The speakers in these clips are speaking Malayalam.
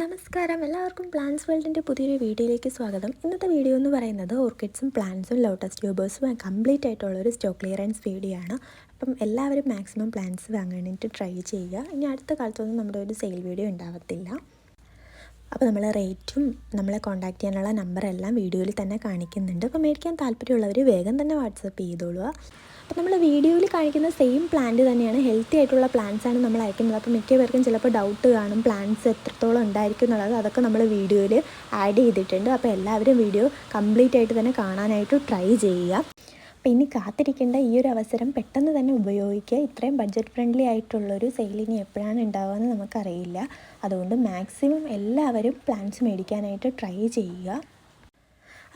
നമസ്കാരം. എല്ലാവർക്കും പ്ലാന്റ്സ് വേൾഡിന്റെ പുതിയൊരു വീഡിയോയിലേക്ക് സ്വാഗതം. ഇന്നത്തെ വീഡിയോ എന്ന് പറയുന്നത് ഓർക്കിഡ്സും പ്ലാന്റ്സും ലോട്ടസ് ട്യൂബേഴ്സും കംപ്ലീറ്റ് ആയിട്ടുള്ള ഒരു സ്റ്റോക്ക് ക്ലിയറൻസ് വീഡിയോ ആണ്. അപ്പം എല്ലാവരും മാക്സിമം പ്ലാന്റ്സ് വാങ്ങാനായിട്ട് ട്രൈ ചെയ്യുക. ഇനി അടുത്ത കാലത്തൊന്നും നമ്മുടെ ഒരു സെയിൽ വീഡിയോ ഉണ്ടാവത്തില്ല. അപ്പോൾ നമ്മൾ റേറ്റും നമ്മളെ കോൺടാക്ട് ചെയ്യാനുള്ള നമ്പറെല്ലാം വീഡിയോയിൽ തന്നെ കാണിക്കുന്നുണ്ട്. അപ്പോൾ മേടിക്കാൻ താല്പര്യമുള്ളവർ വേഗം തന്നെ വാട്സപ്പ് ചെയ്തോളുക. അപ്പോൾ നമ്മൾ വീഡിയോയിൽ കാണിക്കുന്ന സെയിം പ്ലാന്റ് തന്നെയാണ്. ഹെൽത്തി ആയിട്ടുള്ള പ്ലാന്റ്സ് ആണ് നമ്മൾ അയക്കുന്നത്. അപ്പോൾ മിക്ക പേർക്കും ചിലപ്പോൾ ഡൗട്ട് കാണും പ്ലാന്റ്സ് എത്രത്തോളം ഉണ്ടായിരിക്കും എന്നുള്ളത്. അതൊക്കെ നമ്മൾ വീഡിയോയിൽ ആഡ് ചെയ്തിട്ടുണ്ട്. അപ്പോൾ എല്ലാവരും വീഡിയോ കംപ്ലീറ്റ് ആയിട്ട് തന്നെ കാണാനായിട്ട് ട്രൈ ചെയ്യുക. അപ്പോൾ ഇനി കാത്തിരിക്കേണ്ട ഈ ഒരു അവസരം പെട്ടെന്ന് തന്നെ ഉപയോഗിക്കുക. ഇത്രയും ബഡ്ജറ്റ് ഫ്രണ്ട്ലി ആയിട്ടുള്ളൊരു സെയിൽ ഇനി എപ്പോഴാണ് ഉണ്ടാവുകയെന്ന് നമുക്കറിയില്ല. അതുകൊണ്ട് മാക്സിമം എല്ലാവരും പ്ലാന്റ്സ് മേടിക്കാനായിട്ട് ട്രൈ ചെയ്യുക.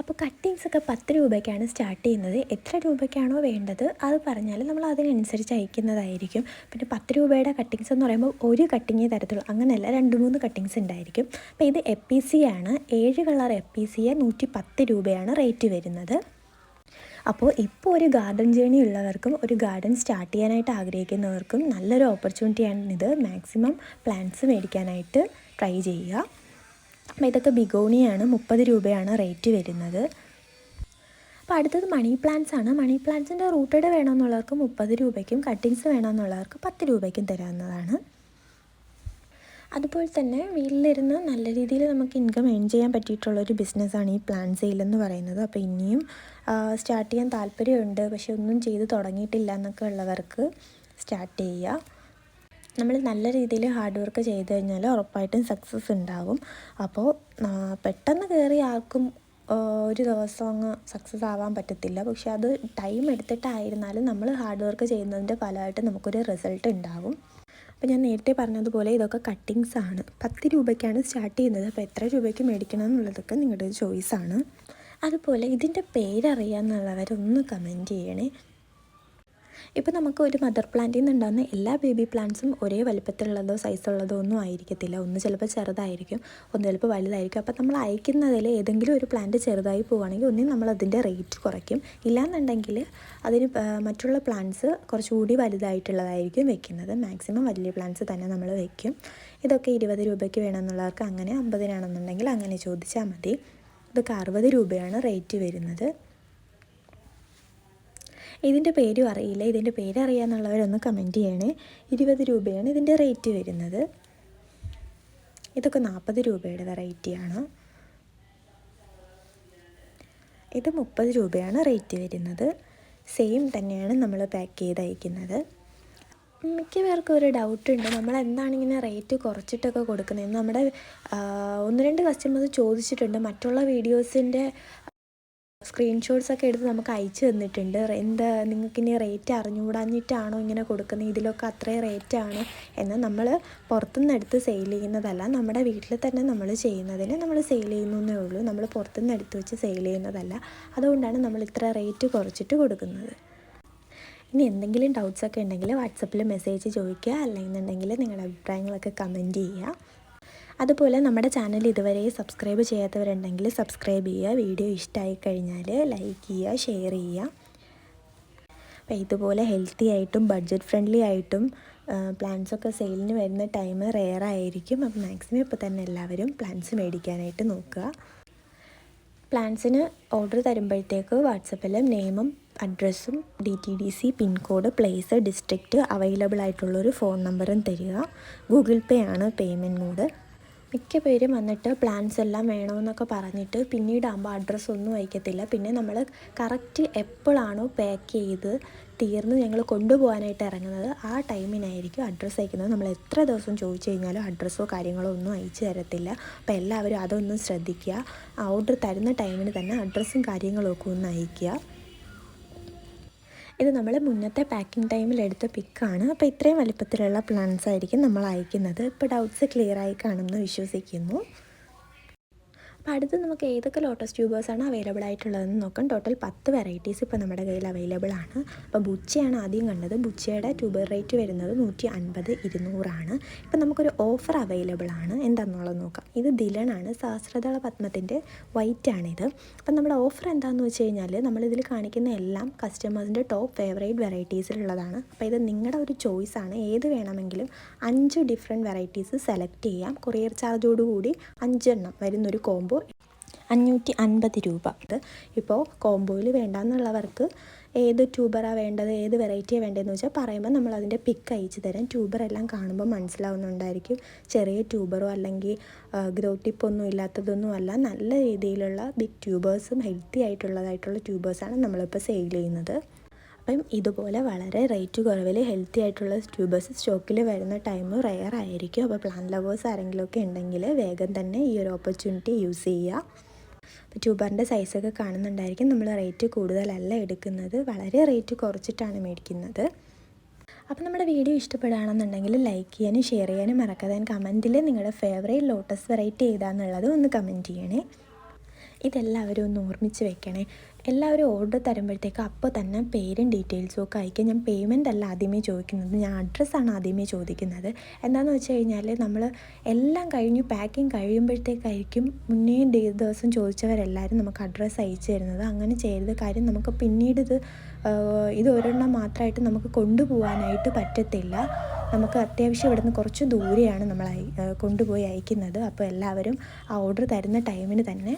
അപ്പോൾ കട്ടിങ്സ് ഒക്കെ പത്ത് രൂപയ്ക്കാണ് സ്റ്റാർട്ട് ചെയ്യുന്നത്. എത്ര രൂപയ്ക്കാണോ വേണ്ടത് അത് പറഞ്ഞാൽ നമ്മൾ അതിനനുസരിച്ച് അയക്കുന്നതായിരിക്കും. പിന്നെ പത്ത് രൂപയുടെ കട്ടിങ്സ് എന്ന് പറയുമ്പോൾ ഒരു കട്ടിങ് തരത്തുള്ളൂ അങ്ങനെയല്ല രണ്ട് മൂന്ന് കട്ടിങ്സ് ഉണ്ടായിരിക്കും. അപ്പോൾ ഇത് എ പി സി ആണ്. ഏഴ് കളർ എ പി സിയെ നൂറ്റി പത്ത് രൂപയാണ് റേറ്റ് വരുന്നത്. അപ്പോൾ ഇപ്പോൾ ഒരു ഗാർഡൻ ജേണി ഉള്ളവർക്കും ഒരു ഗാർഡൻ സ്റ്റാർട്ട് ചെയ്യാനായിട്ട് ആഗ്രഹിക്കുന്നവർക്കും നല്ലൊരു ഓപ്പർച്യൂണിറ്റിയാണിത് മാക്സിമം പ്ലാന്റ്സ് മേടിക്കാനായിട്ട് ട്രൈ ചെയ്യുക. അപ്പോൾ ഇതൊക്കെ ബിഗോണിയാണ് മുപ്പത് രൂപയാണ് റേറ്റ് വരുന്നത്. അപ്പോൾ അടുത്തത് മണി പ്ലാന്റ്സ് ആണ്. മണി പ്ലാന്റ്സിന്റെ റൂട്ടഡ് വേണമെന്നുള്ളവർക്ക് മുപ്പത് രൂപയ്ക്കും കട്ടിങ്സ് വേണമെന്നുള്ളവർക്ക് പത്ത് രൂപയ്ക്കും തരാവുന്നതാണ്. അതുപോലെ തന്നെ വീട്ടിലിരുന്ന് നല്ല രീതിയിൽ നമുക്ക് ഇൻകം ഏൺ ചെയ്യാൻ പറ്റിയിട്ടുള്ളൊരു ബിസിനസ്സാണ് ഈ പ്ലാൻ സെയിൽ എന്ന് പറയുന്നത്. അപ്പോൾ ഇനിയും സ്റ്റാർട്ട് ചെയ്യാൻ താല്പര്യമുണ്ട്. പക്ഷെ ഒന്നും ചെയ്ത് തുടങ്ങിയിട്ടില്ല എന്നൊക്കെ ഉള്ളവർക്ക് സ്റ്റാർട്ട് ചെയ്യുക. നമ്മൾ നല്ല രീതിയിൽ ഹാർഡ് വർക്ക് ചെയ്ത് കഴിഞ്ഞാൽ ഉറപ്പായിട്ടും സക്സസ് ഉണ്ടാകും. അപ്പോൾ പെട്ടെന്ന് കയറി ആർക്കും ഒരു ദിവസം അങ്ങ് സക്സസ് ആവാൻ പറ്റത്തില്ല. പക്ഷെ അത് ടൈം എടുത്തിട്ടായിരുന്നാലും നമ്മൾ ഹാർഡ് വർക്ക് ചെയ്യുന്നതിന്റെ ഫലമായിട്ട് നമുക്കൊരു റിസൾട്ട് ഉണ്ടാകും. അപ്പോൾ ഞാൻ നേരത്തെ പറഞ്ഞതുപോലെ ഇതൊക്കെ കട്ടിങ്സ് ആണ്. പത്ത് രൂപയ്ക്കാണ് സ്റ്റാർട്ട് ചെയ്യുന്നത്. അപ്പോൾ എത്ര രൂപയ്ക്ക് മേടിക്കണം എന്നുള്ളതൊക്കെ നിങ്ങളുടെ ചോയ്സാണ് അതുപോലെ ഇതിന്റെ പേരറിയാമെന്നുള്ളവരൊന്ന് കമന്റ് ചെയ്യണേ. ഇപ്പോൾ നമുക്ക് ഒരു മദർ പ്ലാന്റിൽ നിന്നുണ്ടാകുന്ന എല്ലാ ബേബി പ്ലാന്റ്സും ഒരേ വലിപ്പത്തിലുള്ളതോ സൈസുള്ളതോ ഒന്നും ആയിരിക്കത്തില്ല. ഒന്ന് ചിലപ്പോൾ ചെറുതായിരിക്കും ഒന്ന് ചിലപ്പോൾ വലുതായിരിക്കും. അപ്പോൾ നമ്മൾ അയക്കുന്നതിൽ ഏതെങ്കിലും ഒരു പ്ലാന്റ് ചെറുതായി പോവുകയാണെങ്കിൽ ഒന്നും നമ്മൾ അതിന്റെ റേറ്റ് കുറയ്ക്കും. ഇല്ലാന്നുണ്ടെങ്കിൽ അതിന് മറ്റുള്ള പ്ലാന്റ്സ് കുറച്ചുകൂടി വലുതായിട്ടുള്ളതായിരിക്കും വെക്കുന്നത്. മാക്സിമം വലിയ പ്ലാന്റ്സ് തന്നെ നമ്മൾ വെക്കും. ഇതൊക്കെ ഇരുപത് രൂപയ്ക്ക് വേണമെന്നുള്ളവർക്ക് അങ്ങനെ അമ്പതിനാണെന്നുണ്ടെങ്കിൽ അങ്ങനെ ചോദിച്ചാൽ മതി. ഇതൊക്കെ അറുപത് രൂപയാണ് റേറ്റ് വരുന്നത്. ഇതിന്റെ പേരും അറിയില്ല. ഇതിന്റെ പേര് അറിയാമെന്നുള്ളവരൊന്ന് കമന്റ് ചെയ്യണേ. ഇരുപത് രൂപയാണ് ഇതിന്റെ റേറ്റ് വരുന്നത്. ഇതൊക്കെ നാൽപ്പത് രൂപയുടെ വെറൈറ്റിയാണ് ഇത് മുപ്പത് രൂപയാണ് റേറ്റ് വരുന്നത്. സെയിം തന്നെയാണ് നമ്മൾ പാക്ക് ചെയ്ത് അയക്കുന്നത് മിക്ക പേർക്കും ഒരു നമ്മൾ എന്താണ് ഇങ്ങനെ റേറ്റ് കുറച്ചിട്ടൊക്കെ കൊടുക്കുന്നത് നമ്മുടെ ഒന്ന് രണ്ട് കസ്റ്റമേഴ്സ് ചോദിച്ചിട്ടുണ്ട്. മറ്റുള്ള വീഡിയോസിന്റെ സ്ക്രീൻഷോട്ട്സ് ഒക്കെ എടുത്ത് നമുക്ക് അയച്ചു തന്നിട്ടുണ്ട്. എന്താ നിങ്ങൾക്ക് ഇനി റേറ്റ് അറിഞ്ഞുകൂടാഞ്ഞിട്ടാണോ ഇങ്ങനെ കൊടുക്കുന്നത്? ഇതിലൊക്കെ അത്രയും റേറ്റാണ് എന്ന് നമ്മൾ പുറത്തുനിന്ന് എടുത്ത് സെയിൽ ചെയ്യുന്നതല്ല. നമ്മുടെ വീട്ടിൽ തന്നെ നമ്മൾ ചെയ്യുന്നതിന് നമ്മൾ സെയിൽ ചെയ്യുന്നേ ഉള്ളൂ. നമ്മൾ പുറത്തുനിന്ന് എടുത്ത് വെച്ച് സെയിൽ ചെയ്യുന്നതല്ല. അതുകൊണ്ടാണ് നമ്മൾ ഇത്ര റേറ്റ് കുറച്ചിട്ട് കൊടുക്കുന്നത്. ഇനി എന്തെങ്കിലും ഡൗട്ട്സ് ഒക്കെ ഉണ്ടെങ്കിൽ വാട്സപ്പിൽ മെസ്സേജ് ചോദിക്കുക. അല്ലെന്നുണ്ടെങ്കിൽ നിങ്ങളുടെ അഭിപ്രായങ്ങളൊക്കെ കമന്റ് ചെയ്യുക. അതുപോലെ നമ്മുടെ ചാനൽ ഇതുവരെ സബ്സ്ക്രൈബ് ചെയ്യാത്തവരുണ്ടെങ്കിൽ സബ്സ്ക്രൈബ് ചെയ്യുക. വീഡിയോ ഇഷ്ടമായി കഴിഞ്ഞാൽ ലൈക്ക് ചെയ്യുക ഷെയർ ചെയ്യുക. അപ്പോൾ ഇതുപോലെ ഹെൽത്തി ആയിട്ടും ബഡ്ജറ്റ് ഫ്രണ്ട്ലി ആയിട്ടും പ്ലാൻസൊക്കെ സെയിലിന് വരുന്ന ടൈം റെയർ ആയിരിക്കും. അപ്പോൾ മാക്സിമം ഇപ്പോൾ തന്നെ എല്ലാവരും പ്ലാൻസ് മേടിക്കാനായിട്ട് നോക്കുക. പ്ലാൻസിന് ഓർഡർ തരുമ്പോഴത്തേക്ക് വാട്സപ്പിൽ നെയിമും അഡ്രസ്സും D T D C pin code place district available ആയിട്ടുള്ളൊരു ഫോൺ നമ്പറും തരിക. ഗൂഗിൾ പേ ആണ് പേയ്മെന്റ് മോഡ് മിക്ക പേരും വന്നിട്ട് പ്ലാൻസ് എല്ലാം വേണമെന്നൊക്കെ പറഞ്ഞിട്ട് പിന്നീടാകുമ്പോൾ അഡ്രസ്സ് ഒന്നും അയക്കത്തില്ല. പിന്നെ നമ്മൾ കറക്റ്റ് എപ്പോഴാണോ പാക്ക് ചെയ്ത് തീർന്ന് ഞങ്ങൾ കൊണ്ടുപോകാനായിട്ട് ഇറങ്ങുന്നത് ആ ടൈമിനായിരിക്കും അഡ്രസ്സ് അയക്കുന്നത്. നമ്മൾ എത്ര ദിവസം ചോദിച്ചു കഴിഞ്ഞാലും അഡ്രസ്സോ കാര്യങ്ങളോ ഒന്നും അയച്ചു തരത്തില്ല. അപ്പോൾ എല്ലാവരും അതൊന്നും ശ്രദ്ധിക്കുക. ഓർഡർ തരുന്ന ടൈമിന് തന്നെ അഡ്രസ്സും കാര്യങ്ങളൊക്കെ ഒന്ന് അയയ്ക്കുക ഇത് നമ്മൾ മുന്നത്തെ പാക്കിംഗ് ടൈമിൽ എടുത്ത പിക്കാണ് അപ്പോൾ ഇത്രയും വലിപ്പത്തിലുള്ള പ്ലാൻസ് ആയിരിക്കും നമ്മൾ അയക്കുന്നത്. ഇപ്പോൾ ഡൗട്ട്സ് ക്ലിയർ ആയി കാണുമെന്ന് വിശ്വസിക്കുന്നു. അപ്പോൾ അടുത്ത് നമുക്ക് ഏതൊക്കെ ലോട്ടസ് ട്യൂബേഴ്സാണ് അവൈലബിൾ ആയിട്ടുള്ളതെന്ന് നോക്കാം. ടോട്ടൽ പത്ത് വെറൈറ്റീസ് ഇപ്പോൾ നമ്മുടെ കയ്യിൽ അവൈലബിൾ ആണ്. അപ്പോൾ ബുച്ചയാണ് ആദ്യം കണ്ടത്. ബുച്ചയുടെ ട്യൂബർ റേറ്റ് വരുന്നത് നൂറ്റി അൻപത് ഇരുന്നൂറാണ്. ഇപ്പം നമുക്കൊരു ഓഫർ അവൈലബിൾ ആണ്. എന്താണെന്നുള്ളത് നോക്കാം. ഇത് ദിലനാണ് സഹസ്രദള പത്മത്തിന്റെ വൈറ്റ് ആണിത്. അപ്പം നമ്മുടെ ഓഫർ എന്താണെന്ന് വെച്ച് കഴിഞ്ഞാൽ നമ്മളിതിൽ കാണിക്കുന്ന എല്ലാം കസ്റ്റമേഴ്സിന്റെ ടോപ്പ് ഫേവറേറ്റ് വെറൈറ്റീസിലുള്ളതാണ് അപ്പോൾ ഇത് നിങ്ങളുടെ ഒരു ചോയ്സ് ആണ്. ഏത് വേണമെങ്കിലും അഞ്ച് ഡിഫറെന്റ് വെറൈറ്റീസ് സെലക്ട് ചെയ്യാം. കൊറിയർ ചാർജോടുകൂടി അഞ്ചെണ്ണം വരുന്നൊരു കോംബോ അഞ്ഞൂറ്റി അൻപത് രൂപ. ഇപ്പോൾ കോംബോയിൽ വേണ്ടാന്നുള്ളവർക്ക് ഏത് ട്യൂബറാണ് വേണ്ടത് ഏത് വെറൈറ്റിയാണ് വേണ്ടതെന്ന് വെച്ചാൽ പറയുമ്പോൾ നമ്മൾ അതിന്റെ പിക്ക് അയച്ചു തരാം. ട്യൂബറെല്ലാം കാണുമ്പോൾ മനസ്സിലാവുന്നുണ്ടായിരിക്കും. ചെറിയ ട്യൂബറോ അല്ലെങ്കിൽ ഗ്രോത്ത് ടിപ്പൊന്നും ഇല്ലാത്തതൊന്നും അല്ല. നല്ല രീതിയിലുള്ള ബിഗ് ട്യൂബേഴ്സും ഹെൽത്തി ആയിട്ടുള്ളതായിട്ടുള്ള ട്യൂബേഴ്സാണ് നമ്മളിപ്പോൾ സെയിൽ ചെയ്യുന്നത്. അപ്പം ഇതുപോലെ വളരെ റേറ്റ് കുറവിൽ ഹെൽത്തി ആയിട്ടുള്ള ട്യൂബേഴ്സ് സ്റ്റോക്കിൽ വരുന്ന ടൈം റെയർ ആയിരിക്കും. അപ്പോൾ പ്ലാൻ ലവേഴ്സ് ആരെങ്കിലുമൊക്കെ ഉണ്ടെങ്കിൽ വേഗം തന്നെ ഈ ഒരു ഓപ്പർച്യൂണിറ്റി യൂസ് ചെയ്യുക. അപ്പോൾ ട്യൂബറിന്റെ സൈസൊക്കെ കാണുന്നുണ്ടായിരിക്കും. നമ്മൾ റേറ്റ് കൂടുതലല്ല എടുക്കുന്നത്. വളരെ റേറ്റ് കുറച്ചിട്ടാണ് മേടിക്കുന്നത്. അപ്പോൾ നമ്മുടെ വീഡിയോ ഇഷ്ടപ്പെടുകയാണെന്നുണ്ടെങ്കിൽ ലൈക്ക് ചെയ്യാനും ഷെയർ ചെയ്യാനും മറക്കാതെ കമന്റിൽ നിങ്ങളുടെ ഫേവറേറ്റ് ലോട്ടസ് വെറൈറ്റി ഏതാണെന്നുള്ളത് ഒന്ന് കമന്റ് ചെയ്യണേ. ഇതെല്ലാവരും ഒന്ന് ഓർമ്മിച്ച് വെക്കണേ. എല്ലാവരും ഓർഡർ തരുമ്പോഴത്തേക്ക് അപ്പോൾ തന്നെ പേരും ഡീറ്റെയിൽസും ഒക്കെ അയക്കുക ഞാൻ പേയ്മെന്റ് അല്ല ആദ്യമേ ചോദിക്കുന്നത്. ഞാൻ അഡ്രസ്സാണ് ആദ്യമേ ചോദിക്കുന്നത്. എന്താണെന്ന് വെച്ച് കഴിഞ്ഞാൽ നമ്മൾ എല്ലാം കഴിഞ്ഞു പാക്കിങ് കഴിയുമ്പോഴത്തേക്കായിരിക്കും മുന്നേ ദിവസം ചോദിച്ചവരെല്ലാവരും നമുക്ക് അഡ്രസ്സ് അയച്ചു തരുന്നത്. അങ്ങനെ ചെയ്യരുത്. കാര്യം നമുക്ക് പിന്നീട് ഇത് ഇത് ഒരെണ്ണം മാത്രമായിട്ട് നമുക്ക് കൊണ്ടുപോകാനായിട്ട് പറ്റത്തില്ല. നമുക്ക് അത്യാവശ്യം ഇവിടുന്ന് കുറച്ച് ദൂരെയാണ് നമ്മൾ കൊണ്ടുപോയി അയക്കുന്നത്. അപ്പോൾ എല്ലാവരും ആ ഓർഡർ തരുന്ന ടൈമിന് തന്നെ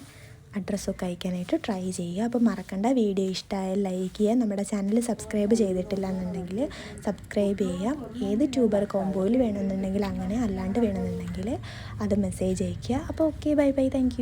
അഡ്രസ്സൊക്കെ അയക്കാനായിട്ട് ട്രൈ ചെയ്യുക. അപ്പോൾ മറക്കണ്ട. വീഡിയോ ഇഷ്ടമായ ലൈക്ക് ചെയ്യുക. നമ്മുടെ ചാനൽ സബ്സ്ക്രൈബ് ചെയ്തിട്ടില്ല എന്നുണ്ടെങ്കിൽ സബ്സ്ക്രൈബ് ചെയ്യുക. ഏത് ട്യൂബർ കോംബോയിൽ വേണമെന്നുണ്ടെങ്കിൽ അങ്ങനെ അല്ലാണ്ട് വേണമെന്നുണ്ടെങ്കിൽ അത് മെസ്സേജ് അയയ്ക്കുക. അപ്പോൾ ഓക്കെ ബൈ ബൈ താങ്ക്